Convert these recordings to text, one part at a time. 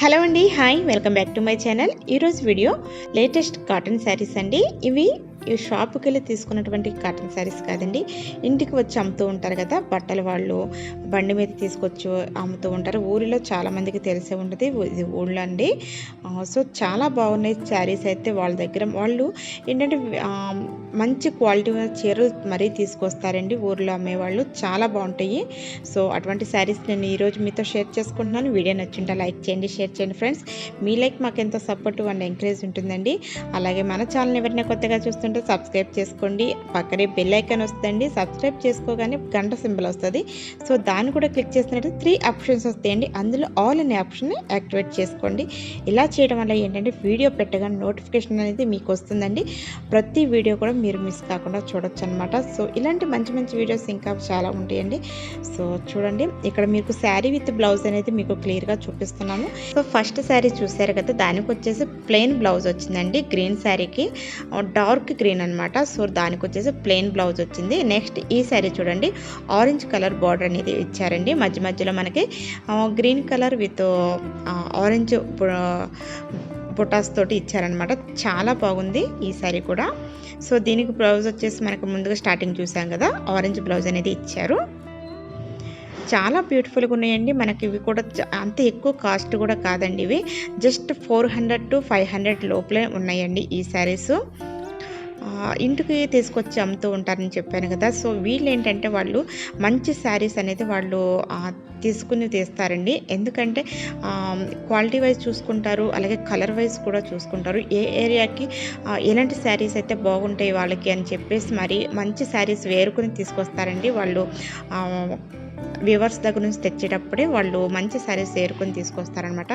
Hello అండి hi welcome back to my channel. ఈరోజు video latest cotton saris అండి. ఇవి ఈ షాప్కి వెళ్ళి తీసుకున్నటువంటి కాటన్ శారీస్ కాదండి. ఇంటికి వచ్చి అమ్ముతూ ఉంటారు కదా బట్టలు వాళ్ళు బండి మీద తీసుకొచ్చి అమ్ముతూ ఉంటారు. ఊరిలో చాలామందికి తెలిసే ఉంటుంది. ఇది ఊళ్ళో అండి సో చాలా బాగున్నాయి శారీస్ అయితే వాళ్ళ దగ్గర. వాళ్ళు ఏంటంటే మంచి క్వాలిటీ ఉన్న చీరలు మరీ తీసుకొస్తారండి. ఊర్లో అమ్మేవాళ్ళు చాలా బాగుంటాయి. సో అటువంటి శారీస్ నేను ఈరోజు మీతో షేర్ చేసుకుంటున్నాను. వీడియో నచ్చింటే లైక్ చేయండి షేర్ చేయండి ఫ్రెండ్స్. మీ లైక్ మాకు ఎంతో సపోర్ట్ అండ్ ఎంకరేజ్ ఉంటుందండి. అలాగే మన ఛానల్ ఎవరైనా కొత్తగా చూస్తుంటే సబ్స్క్రైబ్ చేసుకోండి. పక్కనే బెల్ ఐకాన్ వస్తుందండి. సబ్స్క్రైబ్ చేసుకోగానే గంట సింబల్ వస్తుంది. సో దాని దాన్ని కూడా క్లిక్ చేసినట్టు త్రీ ఆప్షన్స్ వస్తాయండి. అందులో ఆల్ అనే ఆప్షన్ని యాక్టివేట్ చేసుకోండి. ఇలా చేయడం వల్ల ఏంటంటే వీడియో పెట్టగానే నోటిఫికేషన్ అనేది మీకు వస్తుందండి. ప్రతి వీడియో కూడా మీరు మిస్ కాకుండా చూడొచ్చు అనమాట సో ఇలాంటి మంచి మంచి వీడియోస్ ఇంకా చాలా ఉంటాయండి. సో చూడండి. ఇక్కడ మీకు శారీ విత్ బ్లౌజ్ అనేది మీకు క్లియర్గా చూపిస్తున్నాము సో ఫస్ట్ శారీ చూసారు కదా దానికి వచ్చేసి ప్లెయిన్ బ్లౌజ్ వచ్చిందండి. గ్రీన్ శారీకి డార్క్ గ్రీన్ అనమాట సో దానికి వచ్చేసి ప్లెయిన్ బ్లౌజ్ వచ్చింది. నెక్స్ట్ ఈ శారీ చూడండి. ఆరెంజ్ కలర్ బార్డర్ అనేది ఇచ్చారండి. మధ్య మధ్యలో మనకి గ్రీన్ కలర్ విత్ ఆరెంజ్ బుటాస్ తోటి ఇచ్చారనమాట చాలా బాగుంది ఈ శారీ కూడా. సో దీనికి బ్లౌజ్ వచ్చేసి మనకు ముందుగా స్టార్టింగ్ చూసాం కదా ఆరెంజ్ బ్లౌజ్ అనేది ఇచ్చారు. చాలా బ్యూటిఫుల్గా ఉన్నాయండి. మనకి ఇవి కూడా అంత ఎక్కువ కాస్ట్ కూడా కాదండి ఇవి. Just four hundred to five hundred లోపలే ఉన్నాయండి ఈ శారీస్ ఇంటికి తీసుకొచ్చి అమ్ముతూ ఉంటారని చెప్పాను కదా. సో వీళ్ళు ఏంటంటే వాళ్ళు మంచి శారీస్ అనేది వాళ్ళు తీసుకుని తీస్తారండి. ఎందుకంటే క్వాలిటీ వైజ్ చూసుకుంటారు అలాగే కలర్ వైజ్ కూడా చూసుకుంటారు. ఏ ఏరియాకి ఎలాంటి శారీస్ అయితే బాగుంటాయి వాళ్ళకి అని చెప్పేసి మరి మంచి శారీస్ వేరుకుని తీసుకొస్తారండి వాళ్ళు. వ్యూవర్స్ దగ్గర నుంచి తెచ్చేటప్పుడే వాళ్ళు మంచి శారీస్ ఏరుకొని తీసుకొస్తారనమాట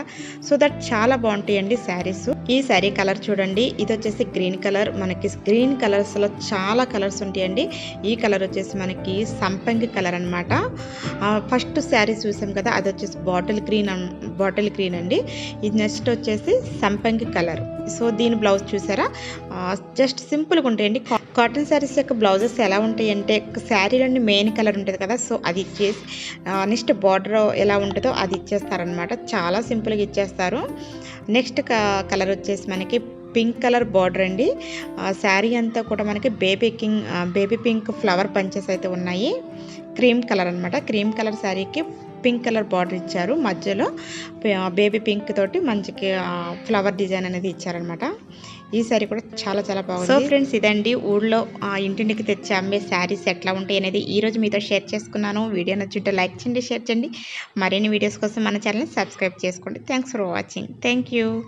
సో దట్ చాలా బాగుంటాయండి శారీస్ ఈ శారీ కలర్ చూడండి. ఇది వచ్చేసి గ్రీన్ కలర్ మనకి గ్రీన్ కలర్స్లో చాలా కలర్స్ ఉంటాయండి. ఈ కలర్ వచ్చేసి మనకి సంపంగి కలర్ అనమాట ఫస్ట్ శారీ చూసాం కదా అది వచ్చేసి బాటిల్ గ్రీన్ బాటిల్ గ్రీన్ అండి. ఇది నెక్స్ట్ వచ్చేసి సంపంగి కలర్ సో దీని బ్లౌజ్ చూసారా? జస్ట్ సింపుల్గా ఉంటాయండి. కాటన్ శారీస్ యొక్క బ్లౌజెస్ ఎలా ఉంటాయి అంటే శారీలోని మెయిన్ కలర్ ఉంటుంది కదా సో అది ఇచ్చేసి నెక్స్ట్ బార్డర్ ఎలా ఉంటుందో అది ఇచ్చేస్తారనమాట చాలా సింపుల్గా ఇచ్చేస్తారు. నెక్స్ట్ కలర్ వచ్చేసి మనకి పింక్ కలర్ బార్డర్ అండి. శారీ అంతా కూడా మనకి baby king baby pink flower punches అయితే ఉన్నాయి. క్రీమ్ కలర్ అనమాట క్రీమ్ కలర్ శారీకి పింక్ కలర్ బార్డర్ ఇచ్చారు. మధ్యలో బేబీ పింక్ తోటి మంచికి ఫ్లవర్ డిజైన్ అనేది ఇచ్చారనమాట ఈ శారీ కూడా చాలా చాలా బాగుంది. సో ఫ్రెండ్స్ ఇదండి ఊళ్ళో ఆ, ఇంటింటికి తెచ్చి అమ్మే శారీస్ ఎట్లా ఉంటాయి అనేది ఈ రోజు మీతో షేర్ చేసుకున్నాను. వీడియో నచ్చుంటే లైక్ చేయండి షేర్ చేయండి. మరిన్ని వీడియోస్ కోసం మన ఛానల్ని సబ్స్క్రైబ్ చేసుకోండి. Thanks for watching. Thank you.